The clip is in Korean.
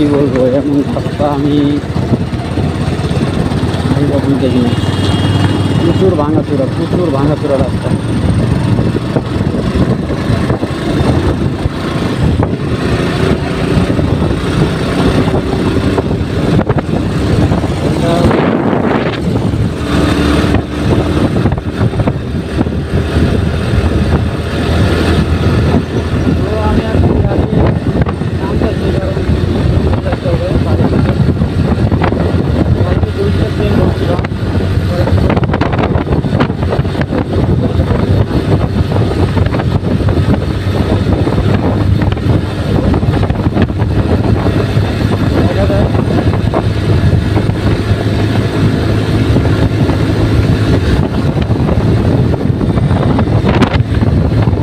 이월 고향은 닭방이 아이가 분대기네. 이쪽으로 망가뜨려 북쪽으로 망가뜨려놨다. Together.